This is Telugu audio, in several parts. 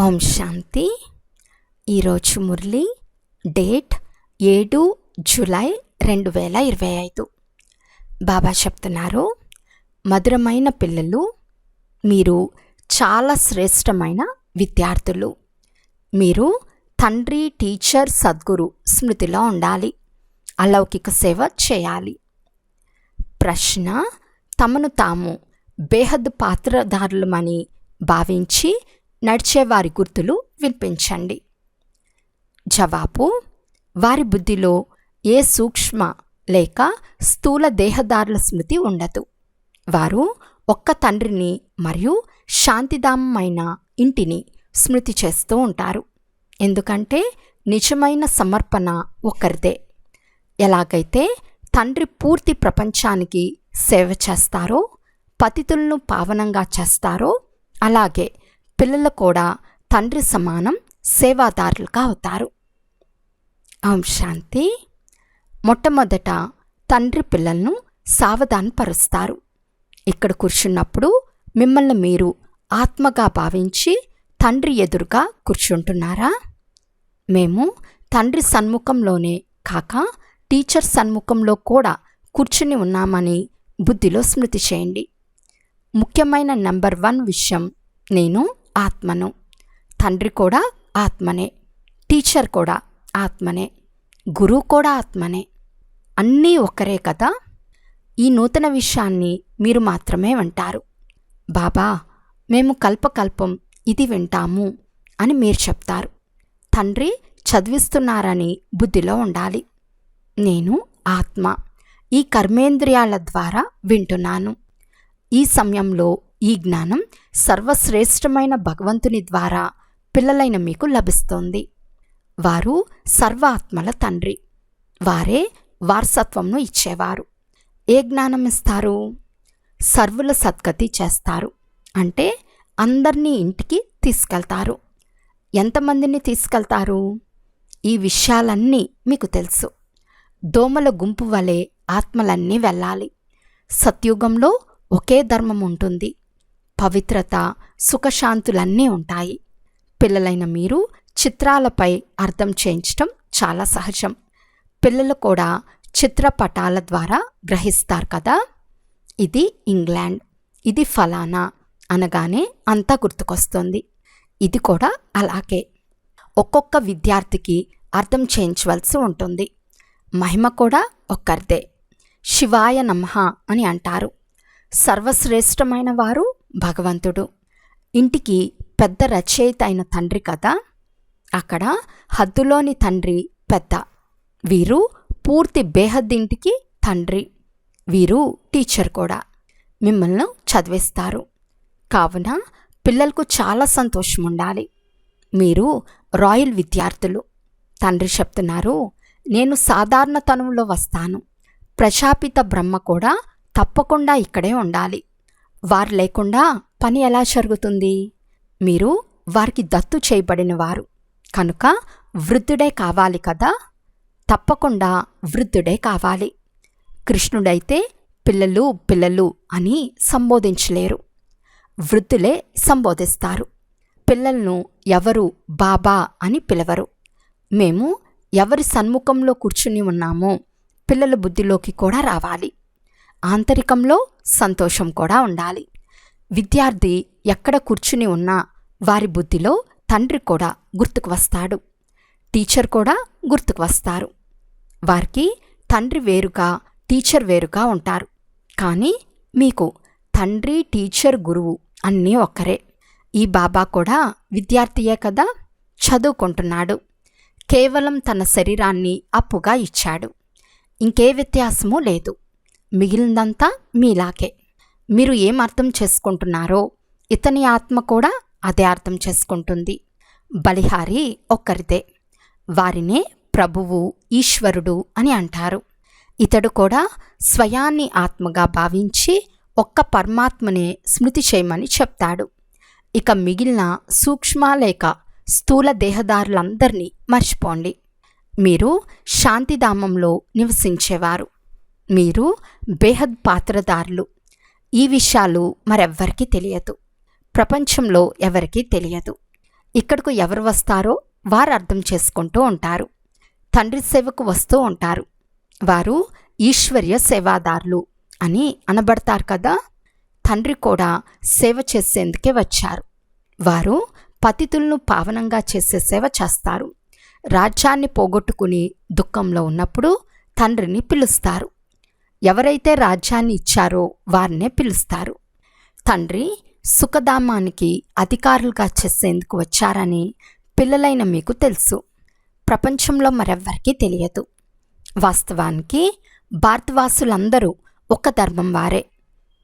ఓం శాంతి. ఈరోజు మురళి డేట్ ఏడు జూలై రెండు వేల ఇరవై ఐదు. బాబా చెప్తున్నారు మధురమైన పిల్లలు మీరు చాలా శ్రేష్టమైన విద్యార్థులు. మీరు తండ్రి టీచర్ సద్గురు స్మృతిలో ఉండాలి అలౌకిక సేవ చేయాలి. ప్రశ్న తమను తాము బేహద్ పాత్రధారులమని భావించి నడిచేవారి గుర్తులు వినిపించండి. జవాబు వారి బుద్ధిలో ఏ సూక్ష్మ లేక స్థూల దేహదారుల స్మృతి ఉండదు. వారు ఒక్క తండ్రిని మరియు శాంతిధామమైన ఇంటిని స్మృతి చేస్తూ ఉంటారు. ఎందుకంటే నిజమైన సమర్పణ ఒకరిదే. ఎలాగైతే తండ్రి పూర్తి ప్రపంచానికి సేవ చేస్తారో పతితులను పావనంగా చేస్తారో అలాగే పిల్లలు కూడా తండ్రి సమానం సేవాదారులుగా అవుతారు. ఓం శాంతి. మొట్టమొదట తండ్రి పిల్లలను సావధానపరుస్తారు. ఇక్కడ కూర్చున్నప్పుడు మిమ్మల్ని మీరు ఆత్మగా భావించి తండ్రి ఎదురుగా కూర్చుంటున్నారా? మేము తండ్రి సన్ముఖంలోనే కాక టీచర్ సన్ముఖంలో కూడా కూర్చుని ఉన్నామని బుద్ధిలో స్మృతి చేయండి. ముఖ్యమైన నెంబర్ వన్ విషయం నేను ఆత్మను. తండ్రి కూడా ఆత్మనే. టీచర్ కూడా ఆత్మనే. గురువు కూడా ఆత్మనే. అన్నీ ఒకరే కదా? ఈ నూతన విషయాన్ని మీరు మాత్రమే వింటారు. బాబా మేము కల్పకల్పం ఇది వింటాము అని మీరు చెప్తారు. తండ్రి చదివిస్తున్నారని బుద్ధిలో ఉండాలి. నేను ఆత్మ ఈ కర్మేంద్రియాల ద్వారా వింటున్నాను. ఈ సమయంలో ఈ జ్ఞానం సర్వశ్రేష్టమైన భగవంతుని ద్వారా పిల్లలైన మీకు లభిస్తోంది. వారు సర్వ ఆత్మల తండ్రి. వారే వారసత్వంను ఇచ్చేవారు. ఏ జ్ఞానం ఇస్తారు? సర్వుల సద్గతి చేస్తారు. అంటే అందరినీ ఇంటికి తీసుకెళ్తారు. ఎంతమందిని తీసుకెళ్తారు? ఈ విషయాలన్నీ మీకు తెలుసు. దోమల గుంపు వలె ఆత్మలన్నీ వెళ్ళాలి. సత్యుగంలో ఒకే ధర్మం ఉంటుంది పవిత్రత సుఖశాంతులన్నీ ఉంటాయి. పిల్లలైన మీరు చిత్రాలపై అర్థం చేయించటం చాలా సహజం. పిల్లలు కూడా చిత్రపటాల ద్వారా గ్రహిస్తారు కదా? ఇది ఇంగ్లాండ్. ఇది ఫలానా అనగానే అంతా గుర్తుకొస్తుంది. ఇది కూడా అలాగే. ఒక్కొక్క విద్యార్థికి అర్థం చేయించవలసి ఉంటుంది. మహిమ కూడా ఒక్కరిదే. శివాయ నమః అని అంటారు. సర్వశ్రేష్టమైన వారు భగవంతుడు. ఇంటికి పెద్ద రచయిత అయిన తండ్రి కదా? అక్కడ హద్దులోని తండ్రి పెద్ద. వీరు పూర్తి బేహద్దింటికి తండ్రి. వీరు టీచర్ కూడా. మిమ్మల్ని చదివిస్తారు. కావున పిల్లలకు చాలా సంతోషం ఉండాలి. మీరు రాయల్ విద్యార్థులు. తండ్రి చెప్తున్నారు నేను సాధారణ తనువులో వస్తాను. ప్రశాపిత బ్రహ్మ కూడా తప్పకుండా ఇక్కడే ఉండాలి. వారు లేకుండా పని ఎలా జరుగుతుంది? మీరు వారికి దత్తు చేయబడిన వారు. కనుక వృద్ధుడే కావాలి కదా? తప్పకుండా వృద్ధుడే కావాలి. కృష్ణుడైతే పిల్లలు పిల్లలు అని సంబోధించలేరు. వృద్ధులే సంబోధిస్తారు. పిల్లలను ఎవరు బాబా అని పిలవరు. మేము ఎవరి సన్ముఖంలో కూర్చుని ఉన్నామో పిల్లల బుద్ధిలోకి కూడా రావాలి. ఆంతరికంలో సంతోషం కూడా ఉండాలి. విద్యార్థి ఎక్కడ కూర్చుని ఉన్నా వారి బుద్ధిలో తండ్రి కూడా గుర్తుకు వస్తాడు. టీచర్ కూడా గుర్తుకు వస్తారు. వారికి తండ్రి వేరుగా టీచర్ వేరుగా ఉంటారు. కానీ మీకు తండ్రి టీచర్ గురువు అన్నీ ఒక్కరే. ఈ బాబా కూడా విద్యార్థియే కదా? చదువుకుంటున్నాడు. కేవలం తన శరీరాన్ని అప్పుగా ఇచ్చాడు. ఇంకే వ్యత్యాసమూ లేదు. మిగిలిందంతా మీలాకే మీరు ఏం అర్థం చేసుకుంటున్నారో ఇతని ఆత్మ కూడా అదే అర్థం చేసుకుంటుంది. బలిహారి ఒక్కరిదే. వారినే ప్రభువు ఈశ్వరుడు అని అంటారు. ఇతడు కూడా స్వయాన్ని ఆత్మగా భావించి ఒక్క పరమాత్మనే స్మృతి చేయమని చెప్తాడు. ఇక మిగిలిన సూక్ష్మ లేక స్థూల దేహదారులందరినీ మర్చిపోండి. మీరు శాంతిధామంలో నివసించేవారు. మీరు బేహద్ పాత్రదారులు. ఈ విషయాలు మరెవ్వరికీ తెలియదు. ప్రపంచంలో ఎవరికీ తెలియదు. ఇక్కడకు ఎవరు వస్తారో వారు అర్థం చేసుకుంటూ ఉంటారు. తండ్రి సేవకు వస్తూ ఉంటారు. వారు ఈశ్వర్య సేవాదారులు అని అనబడతారు కదా? తండ్రి కూడా సేవ చేసేందుకే వచ్చారు. వారు పతితులను పావనంగా చేసే సేవ చేస్తారు. రాజ్యాన్ని పోగొట్టుకుని దుఃఖంలో ఉన్నప్పుడు తండ్రిని పిలుస్తారు. ఎవరైతే రాజ్యాన్ని ఇచ్చారో వారినే పిలుస్తారు. తండ్రి సుఖధామానికి అధికారులుగా చేసేందుకు వచ్చారని పిల్లలైన మీకు తెలుసు. ప్రపంచంలో మరెవ్వరికీ తెలియదు. వాస్తవానికి భారతవాసులందరూ ఒక ధర్మం వారే.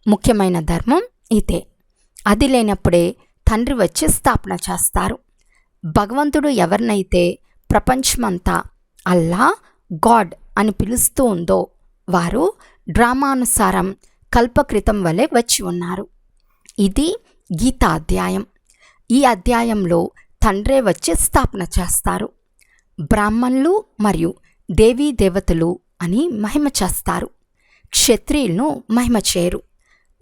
ముఖ్యమైన ధర్మం ఇదే. అది లేనప్పుడే తండ్రి వచ్చి స్థాపన చేస్తారు. భగవంతుడు ఎవరినైతే ప్రపంచమంతా అల్లా గాడ్ అని పిలుస్తూ ఉందో వారు డ్రామానుసారం కల్పకృతం వలె వచ్చి ఉన్నారు. ఇది గీతా అధ్యాయం ఈ అధ్యాయంలో తండ్రే వచ్చి స్థాపన చేస్తారు. బ్రాహ్మణులు మరియు దేవీ దేవతలు అని మహిమ చేస్తారు. క్షత్రియులను మహిమ చేయరు.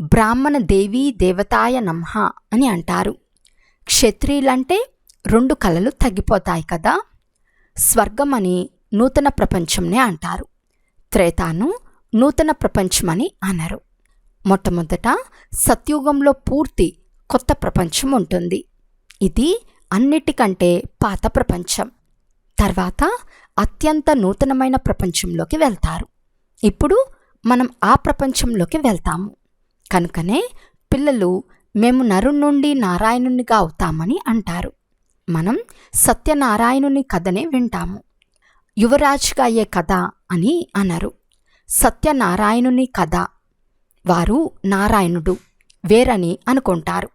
బ్రాహ్మణ దేవీ దేవతాయ నమః అని అంటారు. క్షత్రియులంటే రెండు కళలు తగ్గిపోతాయి కదా? స్వర్గం అని నూతన ప్రపంచంనే అంటారు. త్రేతాను నూతన ప్రపంచమని అన్నారు మొట్టమొదట సత్యుగంలో పూర్తి కొత్త ప్రపంచం ఉంటుంది. ఇది అన్నిటికంటే పాత ప్రపంచం. తర్వాత అత్యంత నూతనమైన ప్రపంచంలోకి వెళ్తారు. ఇప్పుడు మనం ఆ ప్రపంచంలోకి వెళ్తాము. కనుకనే పిల్లలు మేము నరు నుండి నారాయణునిగా అవుతామని అంటారు. మనం సత్యనారాయణుని కథనే వింటాము. యువరాజ్గా అయ్యే కథ అని అన్నారు. సత్యనారాయణుని కథ. వారు నారాయణుడు వేరని అనుకుంటారు.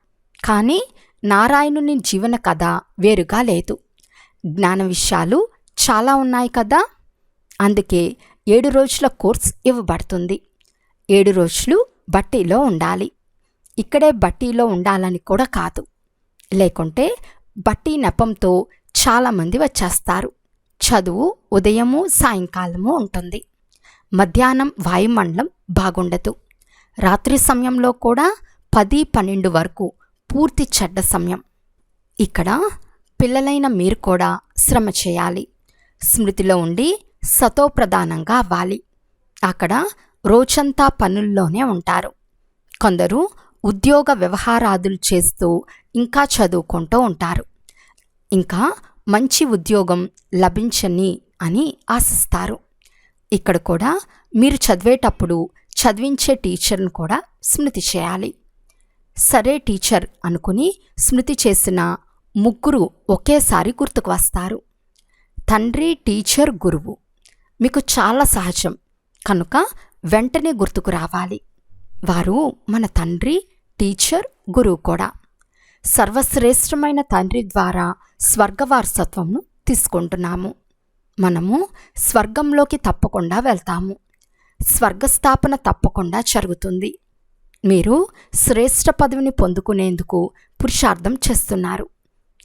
కానీ నారాయణుని జీవన కథ వేరుగా లేదు. జ్ఞాన విషయాలు చాలా ఉన్నాయి కదా? అందుకే ఏడు రోజుల కోర్స్ ఇవ్వబడుతుంది. ఏడు రోజులు బట్టీలో ఉండాలి. ఇక్కడే బట్టీలో ఉండాలని కూడా కాదు. లేకుంటే బట్టీ నెపంతో చాలామంది వచ్చేస్తారు. చదువు ఉదయము సాయంకాలము ఉంటుంది. మధ్యాహ్నం వాయుమండలం బాగుండదు. రాత్రి సమయంలో కూడా పది పన్నెండు వరకు పూర్తి చెడ్డ సమయం. ఇక్కడ పిల్లలైన మీరు కూడా శ్రమ చేయాలి. స్మృతిలో ఉండి సతోప్రధానంగా అవ్వాలి. అక్కడ రోజంతా పనుల్లోనే ఉంటారు. కొందరు ఉద్యోగ వ్యవహారాదులు చేస్తూ ఇంకా చదువుకుంటూ ఉంటారు. ఇంకా మంచి ఉద్యోగం లభించని అని ఆశిస్తారు. ఇక్కడ కూడా మీరు చదివేటప్పుడు చదివించే టీచర్ను కూడా స్మృతి చేయాలి. సరే టీచర్ అనుకుని స్మృతి చేసిన ముగ్గురు ఒకేసారి గుర్తుకు వస్తారు. తండ్రి టీచర్ గురువు. మీకు చాలా సహజం. కనుక వెంటనే గుర్తుకు రావాలి. వారు మన తండ్రి టీచర్ గురువు కూడా. సర్వశ్రేష్టమైన తండ్రి ద్వారా స్వర్గవారసత్వంను తీసుకుంటున్నాము. మనము స్వర్గంలోకి తప్పకుండా వెళ్తాము. స్వర్గస్థాపన తప్పకుండా జరుగుతుంది. మీరు శ్రేష్ఠ పదవిని పొందుకునేందుకు పురుషార్థం చేస్తున్నారు.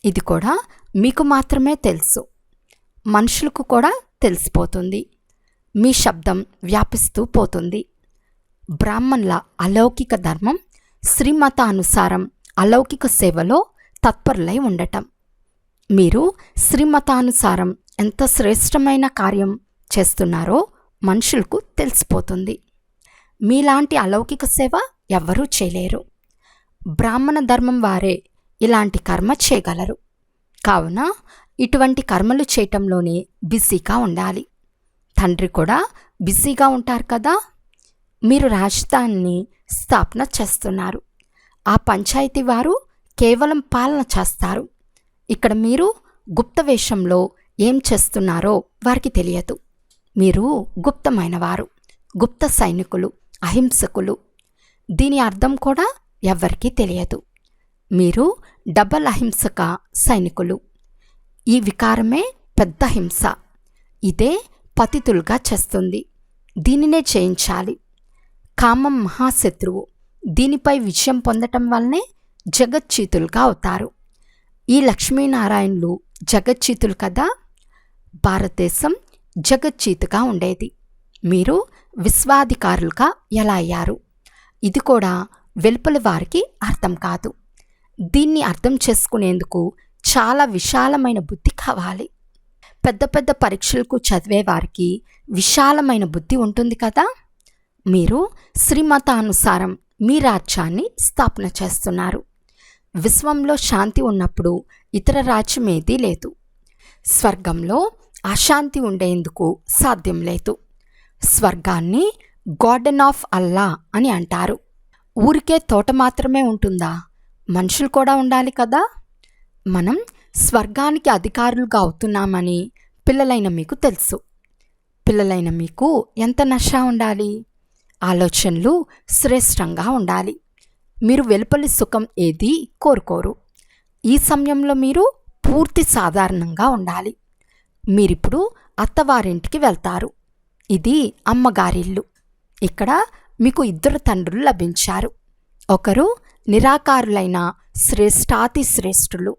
ఇది కూడా మీకు మాత్రమే తెలుసు. మనుషులకు కూడా తెలిసిపోతుంది. మీ శబ్దం వ్యాపిస్తూ పోతుంది. బ్రాహ్మణుల అలౌకిక ధర్మం శ్రీమతానుసారం అలౌకిక సేవలో తత్పరులై ఉండటం. మీరు శ్రీమతానుసారం ఎంత శ్రేష్టమైన కార్యం చేస్తున్నారో మనుషులకు తెలిసిపోతుంది. మీలాంటి అలౌకిక సేవ ఎవ్వరూ చేయలేరు. బ్రాహ్మణ ధర్మం వారే ఇలాంటి కర్మ చేయగలరు. కావున ఇటువంటి కర్మలు చేయటంలోనే బిజీగా ఉండాలి. తండ్రి కూడా బిజీగా ఉంటారు కదా. మీరు రాజధానిని స్థాపన చేస్తున్నారు. ఆ పంచాయతీ వారు కేవలం పాలన చేస్తారు. ఇక్కడ మీరు గుప్త వేషంలో ఏం చేస్తున్నారో వారికి తెలియదు. మీరు గుప్తమైన వారు గుప్త సైనికులు అహింసకులు. దీని అర్థం కూడా ఎవ్వరికీ తెలియదు. మీరు డబల్ అహింసక సైనికులు. ఈ వికారమే పెద్ద హింస. ఇదే పతితులుగా చేస్తుంది. దీనినే చేయించాలి కామం మహాశత్రువు. దీనిపై విజయం పొందటం వల్లనే జగచ్చీతులుగా అవుతారు. ఈ లక్ష్మీనారాయణులు జగచ్చీతులు కదా? భారతదేశం జగచ్చీతుగా ఉండేది. మీరు విశ్వాధికారులుగా ఎలా అయ్యారు? ఇది కూడా వెలుపల వారికి అర్థం కాదు. దీన్ని అర్థం చేసుకునేందుకు చాలా విశాలమైన బుద్ధి కావాలి. పెద్ద పెద్ద పరీక్షలకు చదివే వారికి విశాలమైన బుద్ధి ఉంటుంది కదా? మీరు శ్రీమతానుసారం మీ రాజ్యాన్ని స్థాపన చేస్తున్నారు. విశ్వంలో శాంతి ఉన్నప్పుడు ఇతర రాజ్యం ఏదీ లేదు. స్వర్గంలో అశాంతి ఉండేందుకు సాధ్యం లేదు. స్వర్గాన్ని గార్డెన్ ఆఫ్ అల్లా అని అంటారు. ఊరికే తోట మాత్రమే ఉంటుందా? మనుషులు కూడా ఉండాలి కదా? మనం స్వర్గానికి అధికారులుగా అవుతున్నామని పిల్లలైన మీకు తెలుసు. పిల్లలైన మీకు ఎంత నష ఉండాలి? ఆలోచనలు శ్రేష్టంగా ఉండాలి. మీరు వెలుపలి సుఖం ఏది కోరుకోరు. ఈ సమయంలో మీరు పూర్తి సాధారణంగా ఉండాలి. మీరిప్పుడు అత్తవారింటికి వెళ్తారు. ఇది అమ్మగారిల్లు. ఇక్కడ మీకు ఇద్దరు తండ్రులు లభించారు. ఒకరు నిరాకారులైన శ్రేష్టాతి శ్రేష్ఠులు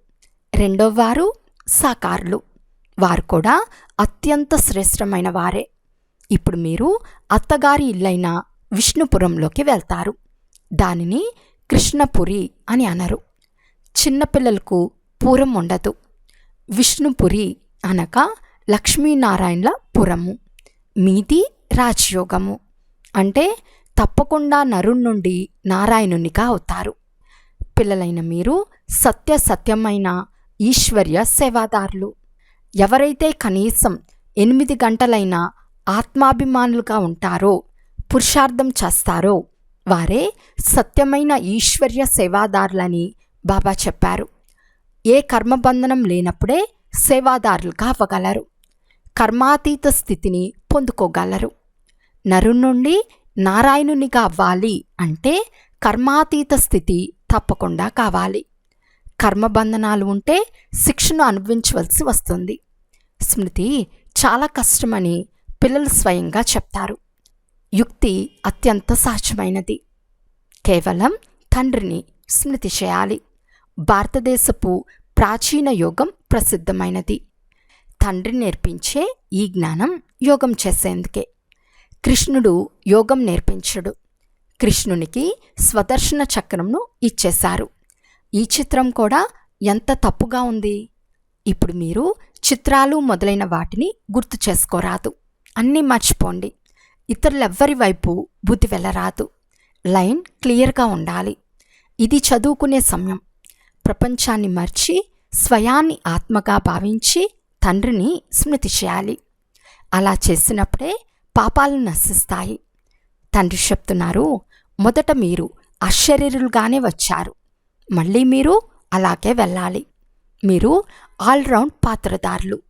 రెండో వారు సాకారులు. వారు కూడా అత్యంత శ్రేష్టమైన వారే. ఇప్పుడు మీరు అత్తగారి ఇల్లైన విష్ణుపురంలోకి వెళ్తారు. దానిని కృష్ణపురి అని అనరు. చిన్నపిల్లలకు పూరం ఉండదు. విష్ణుపురి అనగా లక్ష్మీనారాయణల పురము. మీది రాజయోగము. అంటే తప్పకుండా నరుణ్ నుండి నారాయణునిగా అవుతారు. పిల్లలైన మీరు సత్య సత్యమైన ఈశ్వర్య సేవాదారులు. ఎవరైతే కనీసం ఎనిమిది గంటలైన ఆత్మాభిమానులుగా ఉంటారో పురుషార్థం చేస్తారో వారే సత్యమైన ఈశ్వర్య సేవాదారులని బాబా చెప్పారు. ఏ కర్మబంధనం లేనప్పుడే సేవాదారులుగా అవ్వగలరు. కర్మాతీత స్థితిని పొందుకోగలరు. నరు నుండి నారాయణునిగా అవ్వాలి అంటే కర్మాతీత స్థితి తప్పకుండా కావాలి. కర్మబంధనాలు ఉంటే శిక్షను అనుభవించవలసి వస్తుంది. స్మృతి చాలా కష్టమని పిల్లలు స్వయంగా చెప్తారు. యుక్తి అత్యంత సహజమైనది కేవలం తండ్రిని స్మృతి చేయాలి. భారతదేశపు ప్రాచీన యోగం ప్రసిద్ధమైనది. తండ్రి నేర్పించే ఈ జ్ఞానం యోగం చేసేందుకే. కృష్ణుడు యోగం నేర్పించడు. కృష్ణునికి స్వదర్శన చక్రంను ఇచ్చేశారు. ఈ చిత్రం కూడా ఎంత తప్పుగా ఉంది? ఇప్పుడు మీరు చిత్రాలు మొదలైన వాటిని గుర్తు చేసుకోరాదు. అన్నీ మర్చిపోండి. ఇతరులెవ్వరి వైపు బుద్ధి వెళ్ళరాదు లైన్ క్లియర్గా ఉండాలి. ఇది చదువుకునే సమయం. ప్రపంచాన్ని మర్చి స్వయాన్ని ఆత్మగా భావించి తండ్రిని స్మృతి చేయాలి. అలా చేసినప్పుడే పాపాలు నశిస్తాయి. తండ్రి చెప్తున్నారు మొదట మీరు అశరీరులుగానే వచ్చారు. మళ్ళీ మీరు అలాగే వెళ్ళాలి. మీరు ఆల్రౌండ్ పాత్రదారులు.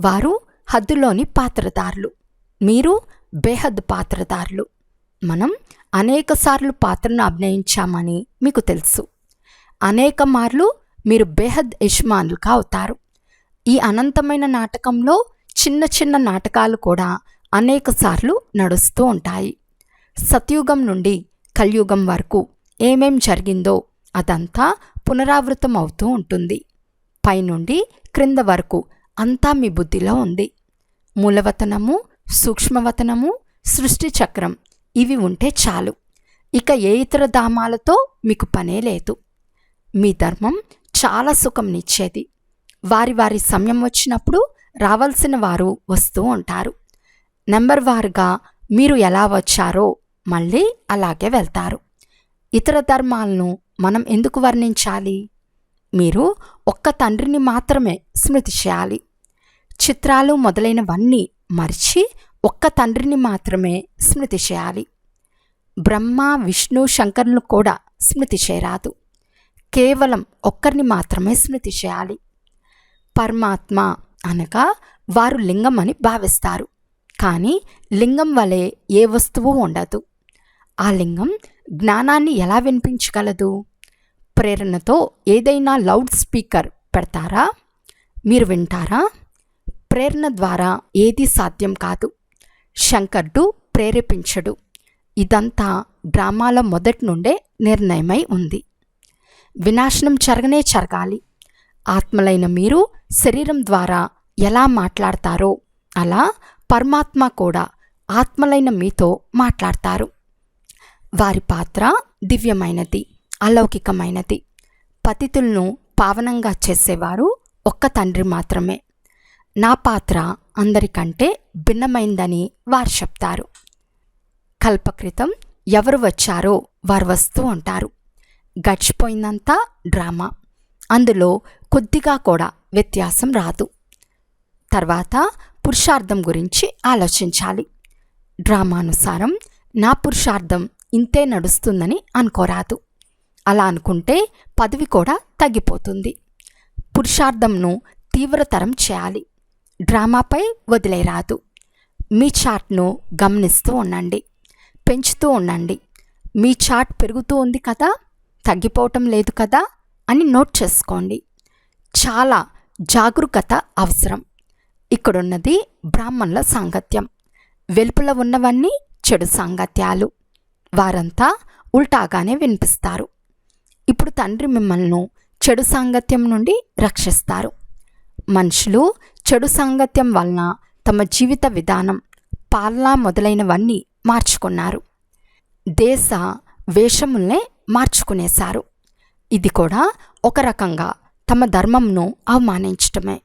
వారు హద్దులోని పాత్రదారులు. మీరు బేహద్ పాత్రదారులు. మనం అనేకసార్లు పాత్రను అభినయించామని మీకు తెలుసు. అనేక మార్లు మీరు బేహద్ యజమానులుగా అవుతారు. ఈ అనంతమైన నాటకంలో చిన్న చిన్న నాటకాలు కూడా అనేకసార్లు నడుస్తూ ఉంటాయి. సత్యుగం నుండి కలియుగం వరకు ఏమేం జరిగిందో అదంతా పునరావృతం అవుతూ ఉంటుంది. పైనుండి క్రింద వరకు అంతా మీ బుద్ధిలో ఉంది. మూలవతనము సూక్ష్మవతనము సృష్టి చక్రం ఇవి ఉంటే చాలు. ఇక ఏ ఇతర ధామాలతో మీకు పనే లేదు. మీ ధర్మం చాలా సుఖంనిచ్చేది వారి వారి సమయం వచ్చినప్పుడు రావాల్సిన వారు వస్తూ ఉంటారు. నెంబర్ వారుగా మీరు ఎలా వచ్చారో మళ్ళీ అలాగే వెళ్తారు. ఇతర ధర్మాలను మనం ఎందుకు వర్ణించాలి? మీరు ఒక్క తండ్రిని మాత్రమే స్మృతి చేయాలి చిత్రాలు మొదలైనవన్నీ మరిచి ఒక్క తండ్రిని మాత్రమే స్మృతి చేయాలి. బ్రహ్మ విష్ణు శంకరులను కూడా స్మృతి చేయరాదు. కేవలం ఒక్కరిని మాత్రమే స్మృతి చేయాలి. పరమాత్మ అనగా వారు లింగం అని భావిస్తారు. కానీ లింగం వలె ఏ వస్తువు ఉండదు. ఆ లింగం జ్ఞానాన్ని ఎలా వినిపించగలదు? ప్రేరణతో ఏదైనా లౌడ్ స్పీకర్ పెడతారా? మీరు వింటారా? ప్రేరణ ద్వారా ఏది సాధ్యం కాదు. శంకర్డు ప్రేరేపించడు. ఇదంతా డ్రామాల మొదటి నుండే నిర్ణయమై ఉంది. వినాశనం జరగనే జరగాలి. ఆత్మలైన మీరు శరీరం ద్వారా ఎలా మాట్లాడతారో అలా పరమాత్మ కూడా ఆత్మలైన మీతో మాట్లాడతారు. వారి పాత్ర దివ్యమైనది అలౌకికమైనది. పతితులను పావనంగా చేసేవారు ఒక్క తండ్రి మాత్రమే. నా పాత్ర అందరికంటే భిన్నమైందని వారు చెప్తారు. కల్పకృతం ఎవరు వచ్చారో వారు వస్తూ ఉంటారు. గడిచిపోయిందంతా డ్రామా. అందులో కొద్దిగా కూడా వ్యత్యాసం రాదు. తర్వాత పురుషార్థం గురించి ఆలోచించాలి. డ్రామానుసారం నా పురుషార్థం ఇంతే నడుస్తుందని అనుకోరాదు. అలా అనుకుంటే పదవి కూడా తగ్గిపోతుంది. పురుషార్థంను తీవ్రతరం చేయాలి. డ్రామాపై వదిలేరాదు. మీ చాట్ను గమనిస్తూ ఉండండి. పెంచుతూ ఉండండి. మీ చాట్ పెరుగుతూ ఉంది కదా? తగ్గిపోవటం లేదు కదా? అని నోట్ చేసుకోండి. చాలా జాగరూకత అవసరం. ఇక్కడున్నది బ్రాహ్మణుల సాంగత్యం. వెలుపల ఉన్నవన్నీ చెడు సాంగత్యాలు. వారంతా ఉల్టాగానే వినిపిస్తారు. ఇప్పుడు తండ్రి మిమ్మల్ని చెడు సాంగత్యం నుండి రక్షిస్తారు. మనుషులు చెడు సాంగత్యం వలన తమ జీవిత విధానం పాలన మొదలైనవన్నీ మార్చుకున్నారు. దేశ వేషముల్నే మార్చుకునేశారు. ఇది కూడా ఒక రకంగా తమ ధర్మంను అవమానించటమే.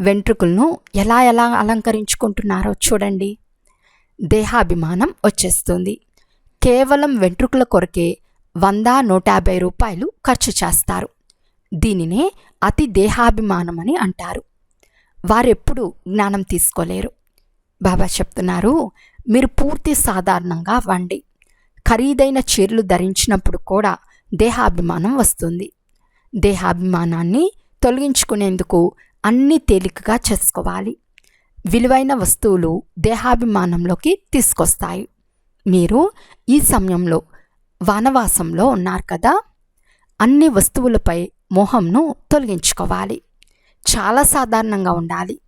వెంట్రుకలను ఎలా ఎలా అలంకరించుకుంటున్నారో చూడండి. దేహాభిమానం వచ్చేస్తుంది. కేవలం వెంట్రుకల కొరకే వంద నూట యాభై రూపాయలు ఖర్చు చేస్తారు. దీనినే అతి దేహాభిమానం అని అంటారు. వారెప్పుడు జ్ఞానం తీసుకోలేరు. బాబా చెప్తున్నారు మీరు పూర్తి సాధారణంగా వండి ఖరీదైన చీరలు ధరించినప్పుడు కూడా దేహాభిమానం వస్తుంది. దేహాభిమానాన్ని తొలగించుకునేందుకు అన్ని తేలికగా చేసుకోవాలి. విలువైన వస్తువులు దేహాభిమానంలోకి తీసుకొస్తాయి. మీరు ఈ సమయంలో వనవాసంలో ఉన్నారు కదా అన్ని వస్తువులపై మోహంను తొలగించుకోవాలి. చాలా సాధారణంగా ఉండాలి.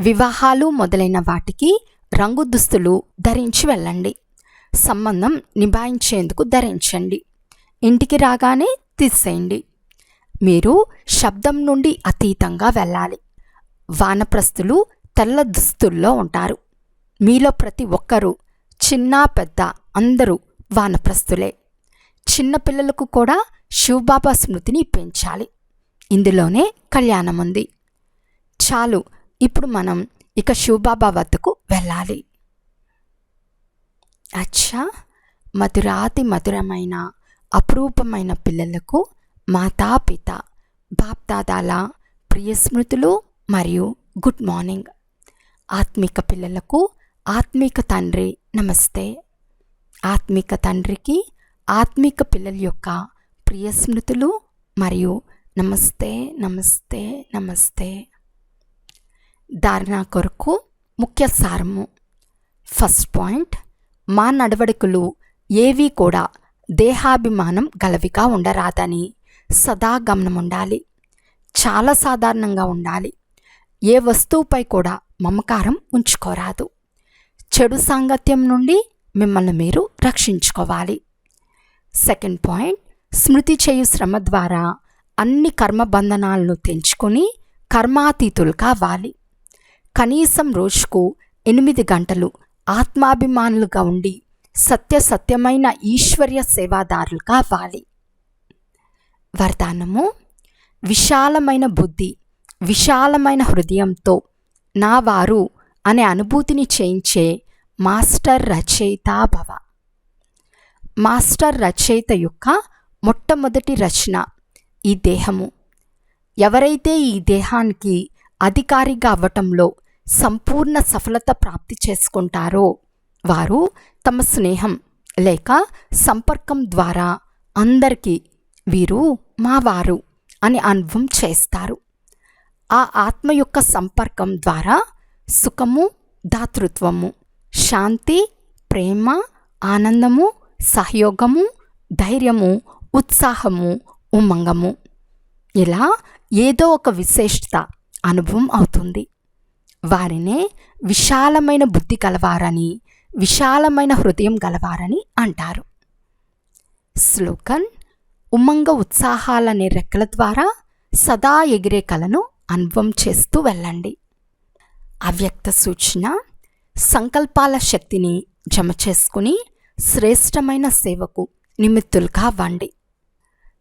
వివాహాలు మొదలైన వాటికి రంగు దుస్తులు ధరించి వెళ్ళండి. సంబంధం నిభాయించేందుకు ధరించండి. ఇంటికి రాగానే తీసేయండి. మీరు శబ్దం నుండి అతీతంగా వెళ్ళాలి. వానప్రస్తులు తెల్ల దుస్తుల్లో ఉంటారు. మీలో ప్రతి ఒక్కరూ చిన్న పెద్ద అందరూ వానప్రస్తులే చిన్నపిల్లలకు కూడా శివబాబా స్మృతిని పెంచాలి. ఇందులోనే కళ్యాణం ఉంది. చాలు ఇప్పుడు మనం ఇక శివబాబా వద్దకు వెళ్ళాలి. అచ్చా మధురాతి మధురమైన అపురూపమైన పిల్లలకు మాతాపిత బాప్దాదాల ప్రియ స్మృతులు మరియు గుడ్ మార్నింగ్. ఆత్మిక పిల్లలకు ఆత్మిక తండ్రి నమస్తే. ఆత్మిక తండ్రికి ఆత్మిక పిల్లల యొక్క ప్రియ స్మృతులు మరియు నమస్తే నమస్తే నమస్తే. ధారణ కొరకు ముఖ్య సారము. ఫస్ట్ పాయింట్ మా నడవడికలు ఏవీ కూడా దేహాభిమానం గలవిగా ఉండరాదని సదా గమనం ఉండాలి చాలా సాధారణంగా ఉండాలి. ఏ వస్తువుపై కూడా మమకారం ఉంచుకోరాదు. చెడు సాంగత్యం నుండి మిమ్మల్ని మీరు రక్షించుకోవాలి. సెకండ్ పాయింట్ స్మృతి చేయు శ్రమ ద్వారా అన్ని కర్మబంధనాలను తెంచుకొని కర్మాతీతులు కావాలి కనీసం రోజుకు ఎనిమిది గంటలు ఆత్మాభిమానులుగా ఉండి సత్య సత్యమైన ఈశ్వర్య సేవాదారులు కావాలి. వరదానము విశాలమైన బుద్ధి విశాలమైన హృదయంతో నా వారు అనే అనుభూతిని చేయించే మాస్టర్ రచయిత భవ. మాస్టర్ రచయిత యొక్క మొట్టమొదటి రచన ఈ దేహము. ఎవరైతే ఈ దేహానికి అధికారిగా అవ్వటంలో సంపూర్ణ సఫలత ప్రాప్తి చేసుకుంటారో. వారు తమ స్నేహం లేక సంపర్కం ద్వారా అందరికీ వీరు మావారు అని అనుభవం చేస్తారు. ఆ ఆత్మ యొక్క సంపర్కం ద్వారా సుఖము దాతృత్వము శాంతి ప్రేమ ఆనందము సహయోగము ధైర్యము ఉత్సాహము ఉమంగము ఇలా ఏదో ఒక విశేషత అనుభవం అవుతుంది. వారినే విశాలమైన బుద్ధి గలవారని విశాలమైన హృదయం గలవారని అంటారు. స్లోకన్ ఉమంగ ఉత్సాహాలనే రెక్కల ద్వారా సదా ఎగిరే కలను అనుభవం చేస్తూ వెళ్ళండి. అవ్యక్త సూచన సంకల్పాల శక్తిని జమ చేసుకుని శ్రేష్టమైన సేవకు నిమిత్తులుగా అవ్వండి.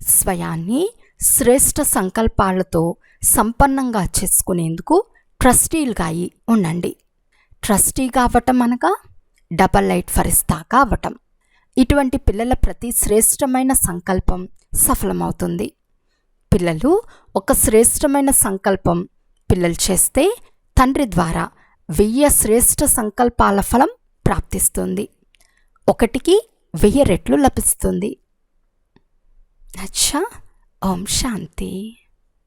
స్వయాన్ని శ్రేష్ట సంకల్పాలతో సంపన్నంగా చేసుకునేందుకు ట్రస్టీలుగా అయి ఉండండి. ట్రస్టీగా అవ్వటం అనగా డబల్ లైట్ ఫరిస్తాగా అవ్వటం ఇటువంటి పిల్లల ప్రతి శ్రేష్టమైన సంకల్పం సఫలమవుతుంది. పిల్లలు ఒక శ్రేష్టమైన సంకల్పం పిల్లలు చేస్తే తండ్రి ద్వారా వెయ్యి శ్రేష్ట సంకల్పాల ఫలం ప్రాప్తిస్తుంది. ఒకటికి వెయ్యి రెట్లు లభిస్తుంది. అచ్చా! ఓం శాంతి.